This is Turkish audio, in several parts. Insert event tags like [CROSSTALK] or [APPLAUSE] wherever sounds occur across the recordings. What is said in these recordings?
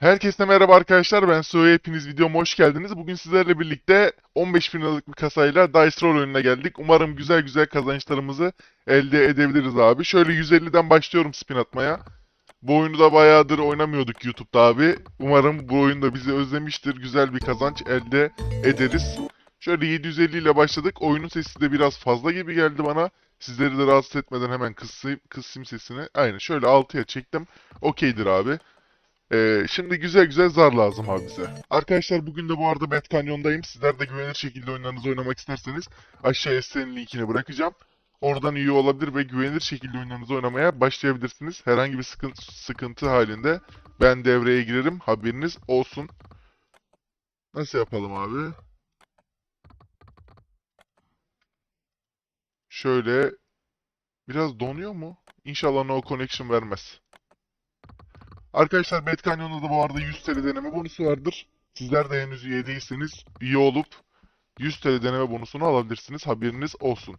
Herkese merhaba arkadaşlar ben Suhe hepiniz videoma hoş geldiniz. Bugün sizlerle birlikte 15 bin liralık bir kasayla Dice Roll oyununa geldik. Umarım güzel güzel kazançlarımızı elde edebiliriz abi. Şöyle 150'den başlıyorum spin atmaya. Bu oyunu da bayağıdır oynamıyorduk YouTube'da abi. Umarım bu oyun da bizi özlemiştir. Güzel bir kazanç elde ederiz. Şöyle 750 ile başladık. Oyunun sesi de biraz fazla gibi geldi bana. Sizleri de rahatsız etmeden hemen kısayım, kısayım sesini. Aynen şöyle 6'ya çektim. Okeydir abi. Ee, şimdi güzel güzel zar lazım abi bize. Arkadaşlar bugün de bu arada Bet Canyon'dayım. Sizler de güvenilir şekilde oyunlarınızı oynamak isterseniz aşağıya sitenin linkini bırakacağım. Oradan üye olabilir ve güvenilir şekilde oyunlarınızı oynamaya başlayabilirsiniz. Herhangi bir sıkıntı, sıkıntı halinde ben devreye girerim. Haberiniz olsun. Nasıl yapalım abi? Şöyle biraz donuyor mu? İnşallah no connection vermez. Arkadaşlar Bet Canyon'da da bu arada 100 TL deneme bonusu vardır. Sizler de henüz üye değilseniz üye olup 100 TL deneme bonusunu alabilirsiniz. Haberiniz olsun.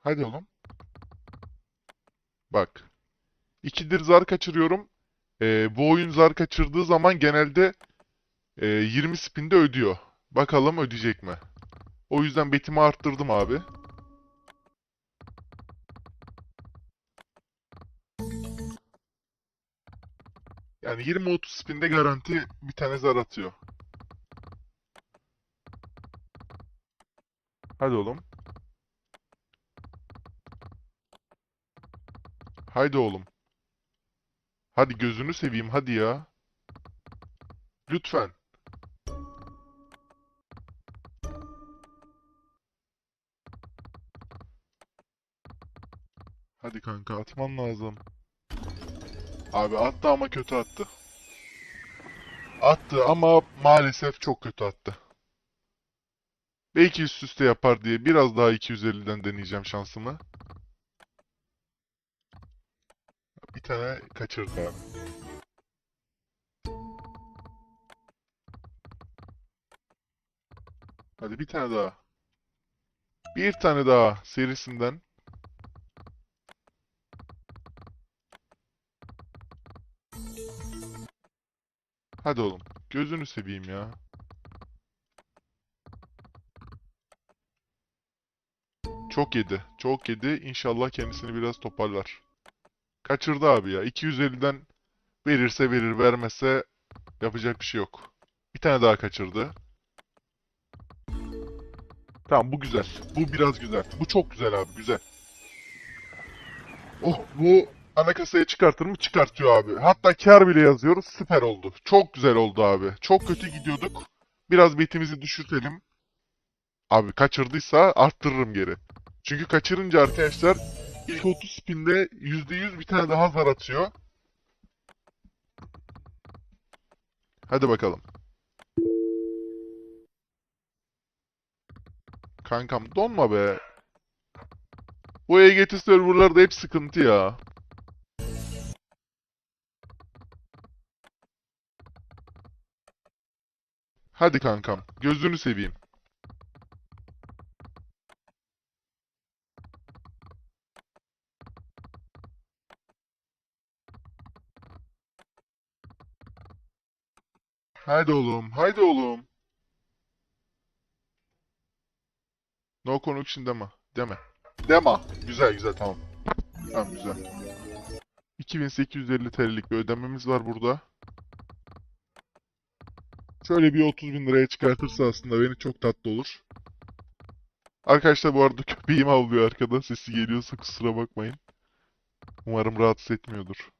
Hadi oğlum. Bak. İkidir zar kaçırıyorum. Ee, bu oyun zar kaçırdığı zaman genelde e, 20 spinde ödüyor. Bakalım ödeyecek mi? O yüzden betimi arttırdım abi. Yani 20-30 spinde garanti bir tane zar atıyor. Hadi oğlum. Haydi oğlum. Hadi gözünü seveyim hadi ya. Lütfen. Hadi kanka atman lazım. Abi attı ama kötü attı. Attı ama maalesef çok kötü attı. Belki üst üste yapar diye biraz daha 250'den deneyeceğim şansımı. Bir tane kaçırdı abi. Hadi bir tane daha. Bir tane daha serisinden. Hadi oğlum. Gözünü seveyim ya. Çok yedi. Çok yedi. İnşallah kendisini biraz toparlar. Kaçırdı abi ya. 250'den verirse verir, vermezse yapacak bir şey yok. Bir tane daha kaçırdı. Tamam bu güzel. Bu biraz güzel. Bu çok güzel abi. Güzel. Oh bu ana kasaya çıkartır mı? Çıkartıyor abi. Hatta kar bile yazıyoruz. Süper oldu. Çok güzel oldu abi. Çok kötü gidiyorduk. Biraz betimizi düşürtelim. Abi kaçırdıysa arttırırım geri. Çünkü kaçırınca arkadaşlar ilk 30 spinde %100 bir tane daha zar atıyor. Hadi bakalım. Kankam donma be. Bu EGT serverlarda hep sıkıntı ya. Hadi kankam. Gözünü seveyim. Haydi oğlum. Haydi oğlum. No connection deme. Deme. Dema. Güzel güzel tamam. Tamam güzel. 2850 TL'lik bir ödememiz var burada. Şöyle bir 30 bin liraya çıkartırsa aslında beni çok tatlı olur. Arkadaşlar bu arada [LAUGHS] köpeğim avlıyor arkada. Sesi geliyorsa kusura bakmayın. Umarım rahatsız etmiyordur.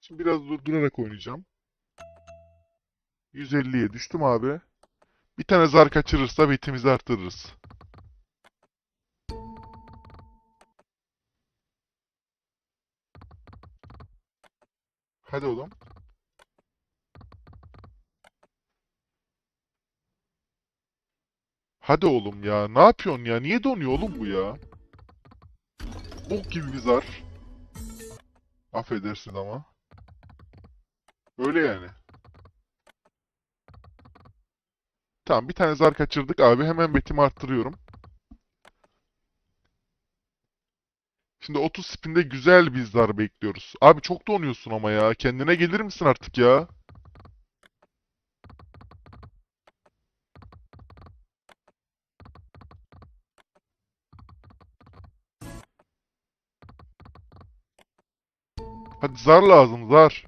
Şimdi biraz durdurarak oynayacağım. 150'ye düştüm abi. Bir tane zar kaçırırsa betimizi artırırız. Hadi oğlum. Hadi oğlum ya. Ne yapıyorsun ya? Niye donuyor oğlum bu ya? Bok gibi bir zar. Affedersin ama. Öyle yani. Tamam bir tane zar kaçırdık abi. Hemen betimi arttırıyorum. Şimdi 30 spinde güzel bir zar bekliyoruz. Abi çok donuyorsun ama ya. Kendine gelir misin artık ya? Hadi zar lazım zar.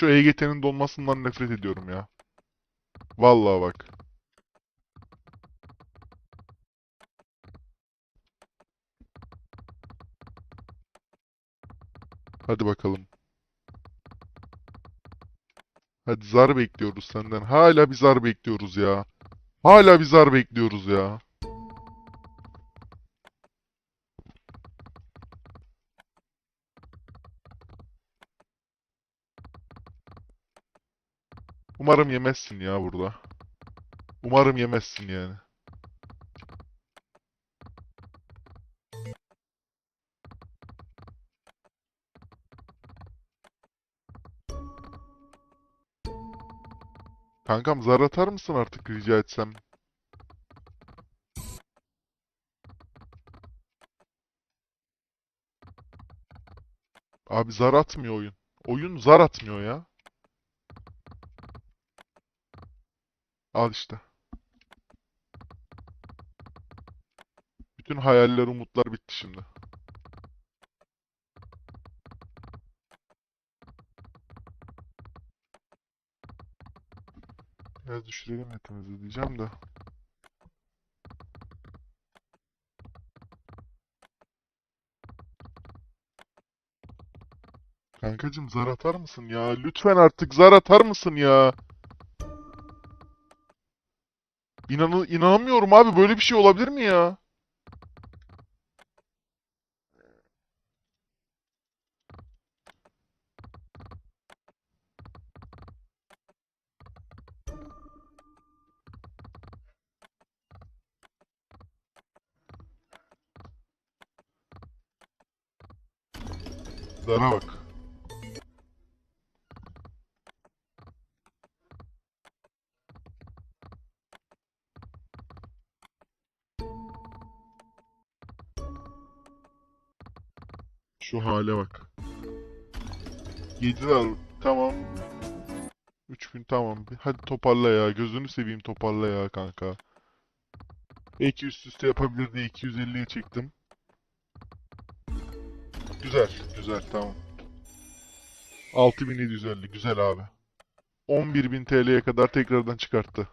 Şu EGT'nin donmasından nefret ediyorum ya. Vallahi bak. Hadi bakalım. Hadi zar bekliyoruz senden. Hala bir zar bekliyoruz ya. Hala bir zar bekliyoruz ya. Umarım yemezsin ya burada. Umarım yemezsin yani. Kankam zar atar mısın artık rica etsem? Abi zar atmıyor oyun. Oyun zar atmıyor ya. Al işte. Bütün hayaller, umutlar bitti şimdi. Biraz düşürelim netimizi diyeceğim de. Kankacım zar atar mısın ya? Lütfen artık zar atar mısın ya? İnanı inanamıyorum abi böyle bir şey olabilir mi ya? Zara bak. Şu hale bak. 7 var. Tamam. 3000 tamam. Hadi toparla ya. Gözünü seveyim toparla ya kanka. Belki üst üste yapabilir diye 250'ye çektim. Güzel. Güzel tamam. 6750 güzel abi. 11.000 TL'ye kadar tekrardan çıkarttı.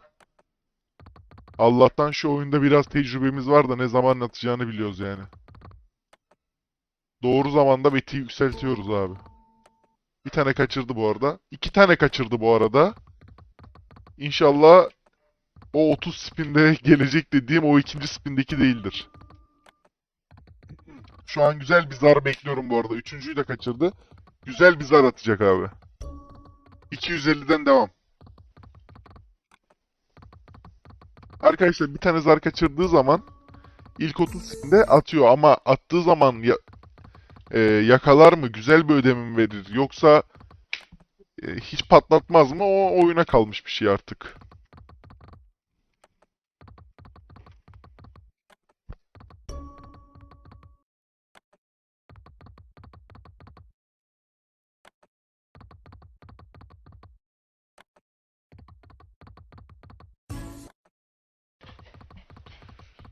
Allah'tan şu oyunda biraz tecrübemiz var da ne zaman atacağını biliyoruz yani. Doğru zamanda beti yükseltiyoruz abi. Bir tane kaçırdı bu arada. İki tane kaçırdı bu arada. İnşallah o 30 spinde [LAUGHS] gelecek dediğim o ikinci spindeki değildir. Şu an güzel bir zar bekliyorum bu arada. Üçüncüyü de kaçırdı. Güzel bir zar atacak abi. 250'den devam. Arkadaşlar bir tane zar kaçırdığı zaman ilk 30 spinde atıyor ama attığı zaman e, yakalar mı, güzel bir ödeme mi verir yoksa e, hiç patlatmaz mı o oyuna kalmış bir şey artık.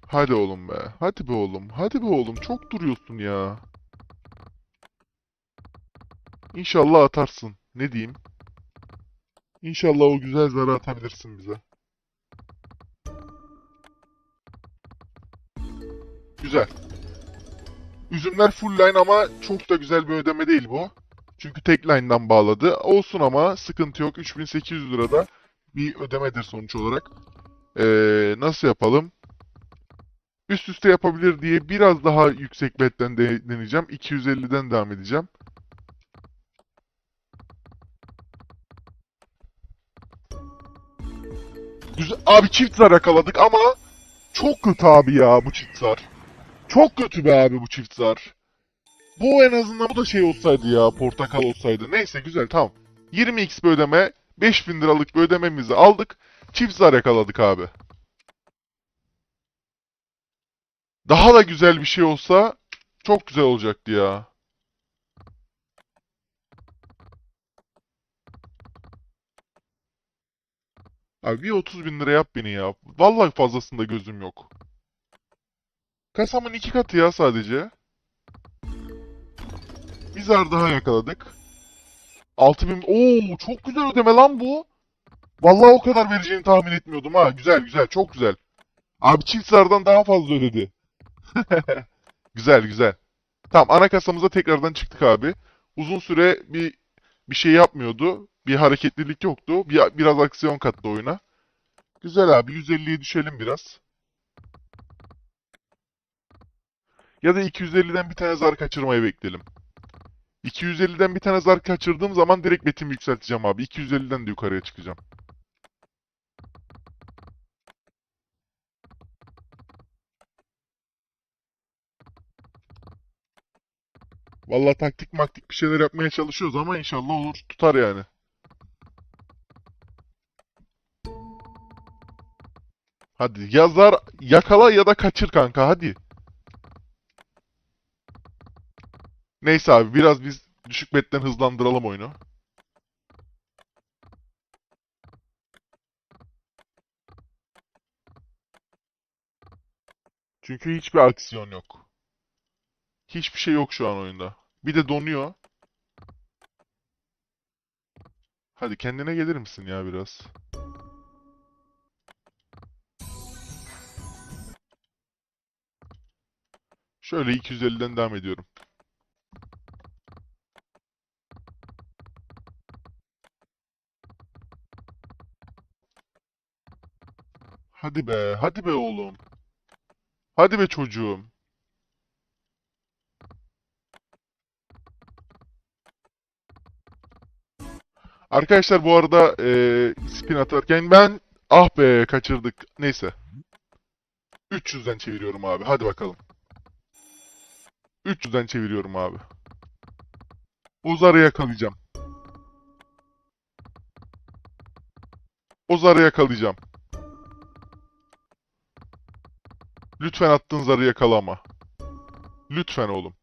Hadi oğlum be. Hadi be oğlum. Hadi be oğlum. Çok duruyorsun ya. İnşallah atarsın. Ne diyeyim? İnşallah o güzel zarı atabilirsin bize. Güzel. Üzümler full line ama çok da güzel bir ödeme değil bu. Çünkü tek line'dan bağladı. Olsun ama sıkıntı yok. 3800 lirada bir ödemedir sonuç olarak. Ee, nasıl yapalım? Üst üste yapabilir diye biraz daha yüksek betten de deneyeceğim. 250'den devam edeceğim. Güzel. Abi çift zar yakaladık ama çok kötü abi ya bu çift zar. Çok kötü be abi bu çift zar. Bu en azından bu da şey olsaydı ya portakal olsaydı. Neyse güzel tamam. 20x bir ödeme 5000 liralık bir ödememizi aldık. Çift zar yakaladık abi. Daha da güzel bir şey olsa çok güzel olacaktı ya. Abi bir 30 bin lira yap beni ya. Vallahi fazlasında gözüm yok. Kasamın iki katı ya sadece. Bir zar daha yakaladık. 6000... Oo çok güzel ödeme lan bu. Vallahi o kadar vereceğini tahmin etmiyordum ha. Güzel güzel çok güzel. Abi çift zardan daha fazla ödedi. [LAUGHS] Güzel güzel. Tamam ana kasamıza tekrardan çıktık abi. Uzun süre bir bir şey yapmıyordu. Bir hareketlilik yoktu. Bir, biraz aksiyon kattı oyuna. Güzel abi 150'ye düşelim biraz. Ya da 250'den bir tane zar kaçırmayı bekleyelim. 250'den bir tane zar kaçırdığım zaman direkt betimi yükselteceğim abi. 250'den de yukarıya çıkacağım. Vallahi taktik maktik bir şeyler yapmaya çalışıyoruz ama inşallah olur tutar yani. Hadi yazar yakala ya da kaçır kanka hadi. Neyse abi biraz biz düşük betten hızlandıralım oyunu. Çünkü hiçbir aksiyon yok. Hiçbir şey yok şu an oyunda. Bir de donuyor. Hadi kendine gelir misin ya biraz? Şöyle 250'den devam ediyorum. Hadi be, hadi be oğlum. Hadi be çocuğum. Arkadaşlar bu arada eee spin atarken ben ah be kaçırdık. Neyse. 300'den çeviriyorum abi. Hadi bakalım. 300'den çeviriyorum abi. O zarı yakalayacağım. O zarı yakalayacağım. Lütfen attığın zarı yakalama. Lütfen oğlum.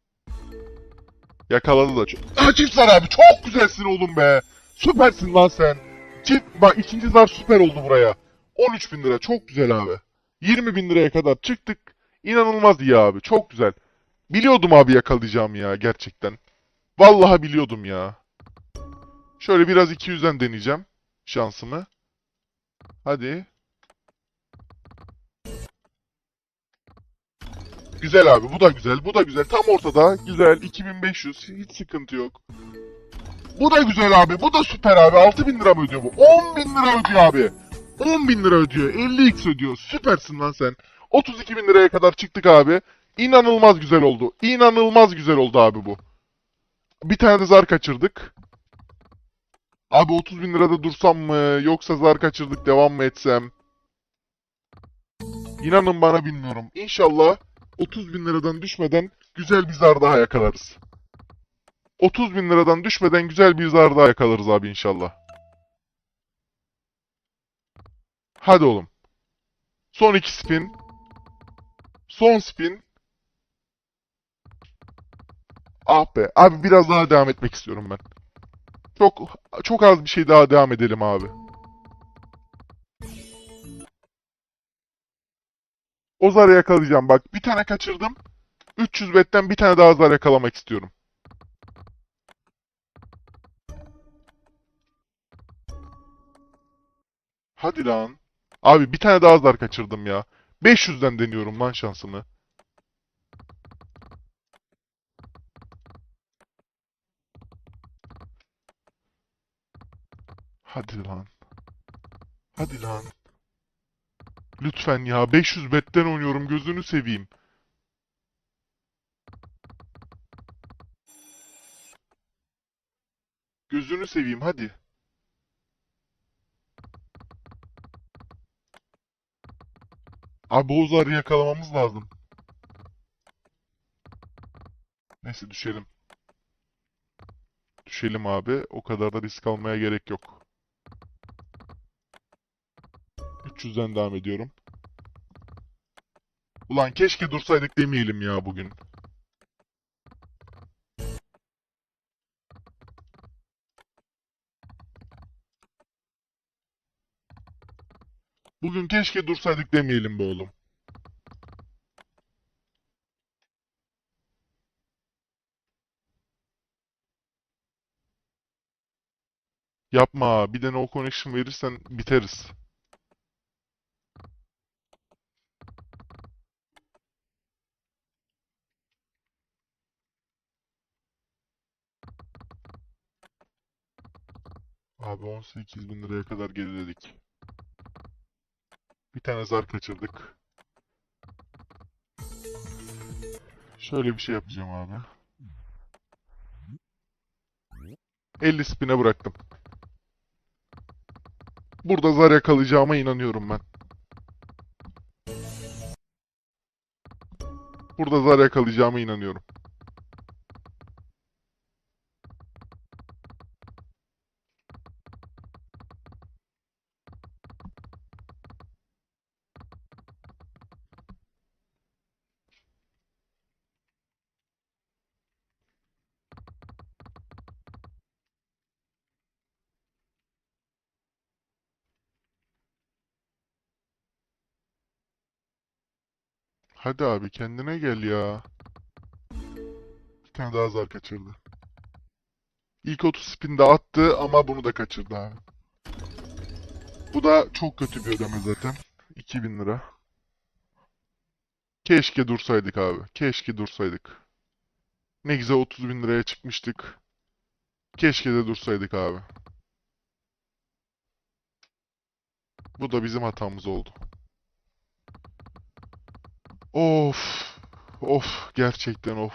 Yakaladı da. Aa, çift zar abi çok güzelsin oğlum be. Süpersin lan sen. Çift bak ikinci zar süper oldu buraya. 13 bin lira çok güzel abi. 20 bin liraya kadar çıktık. İnanılmaz iyi abi çok güzel. Biliyordum abi yakalayacağım ya gerçekten. Vallahi biliyordum ya. Şöyle biraz 200'den deneyeceğim şansımı. Hadi. Güzel abi bu da güzel bu da güzel tam ortada güzel 2500 hiç sıkıntı yok. Bu da güzel abi bu da süper abi 6000 lira mı ödüyor bu 10 bin lira ödüyor abi 10 bin lira ödüyor 50x ödüyor süpersin lan sen 32 bin liraya kadar çıktık abi İnanılmaz güzel oldu İnanılmaz güzel oldu abi bu. Bir tane zar kaçırdık. Abi 30 bin lirada dursam mı yoksa zar kaçırdık devam mı etsem? İnanın bana bilmiyorum. İnşallah 30 bin liradan düşmeden güzel bir zar daha yakalarız. 30 bin liradan düşmeden güzel bir zar daha yakalarız abi inşallah. Hadi oğlum. Son iki spin. Son spin. Ah be. Abi biraz daha devam etmek istiyorum ben. Çok çok az bir şey daha devam edelim abi. O zarı yakalayacağım bak. Bir tane kaçırdım. 300 betten bir tane daha zar yakalamak istiyorum. Hadi lan. Abi bir tane daha zar kaçırdım ya. 500'den deniyorum lan şansımı. Hadi lan. Hadi lan. Lütfen ya 500 betten oynuyorum gözünü seveyim. Gözünü seveyim hadi. Abi o zarı yakalamamız lazım. Neyse düşelim. Düşelim abi. O kadar da risk almaya gerek yok. 300'den devam ediyorum. Ulan keşke dursaydık demeyelim ya bugün. Bugün keşke dursaydık demeyelim be oğlum. Yapma. Bir de no connection verirsen biteriz. Abi 18 bin liraya kadar geriledik. Bir tane zar kaçırdık. Şöyle bir şey yapacağım abi. 50 spin'e bıraktım. Burada zar yakalayacağıma inanıyorum ben. Burada zar yakalayacağıma inanıyorum. Hadi abi kendine gel ya. Bir tane daha zar kaçırdı. İlk 30 spin de attı ama bunu da kaçırdı abi. Bu da çok kötü bir ödeme zaten. 2000 lira. Keşke dursaydık abi. Keşke dursaydık. Ne güzel 30 bin liraya çıkmıştık. Keşke de dursaydık abi. Bu da bizim hatamız oldu. Of. Of. Gerçekten of.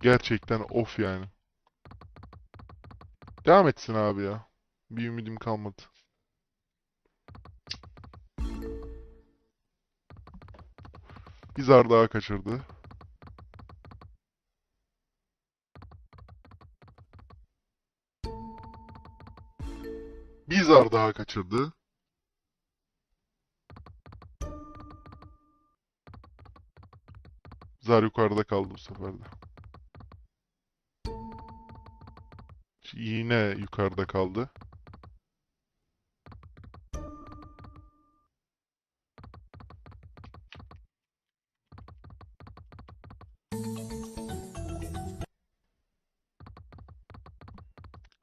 Gerçekten of yani. Devam etsin abi ya. Bir ümidim kalmadı. Bir zar daha kaçırdı. Bir zar daha kaçırdı. Zar yukarıda kaldı bu sefer de. Yine yukarıda kaldı.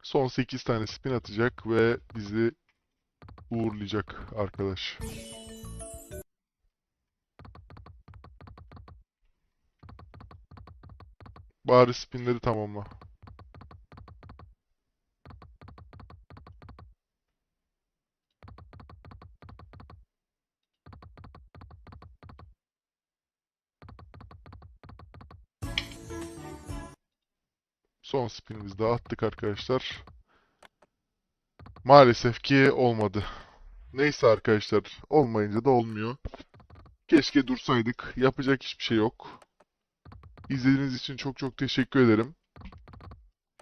Son 8 tane spin atacak ve bizi uğurlayacak arkadaş. Bari spinleri tamamla. Son spinimizi de attık arkadaşlar. Maalesef ki olmadı. Neyse arkadaşlar, olmayınca da olmuyor. Keşke dursaydık. Yapacak hiçbir şey yok. İzlediğiniz için çok çok teşekkür ederim.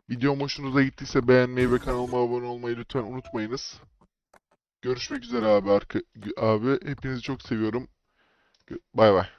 Videom hoşunuza gittiyse beğenmeyi ve kanalıma abone olmayı lütfen unutmayınız. Görüşmek üzere abi, abi. Hepinizi çok seviyorum. Bay bay.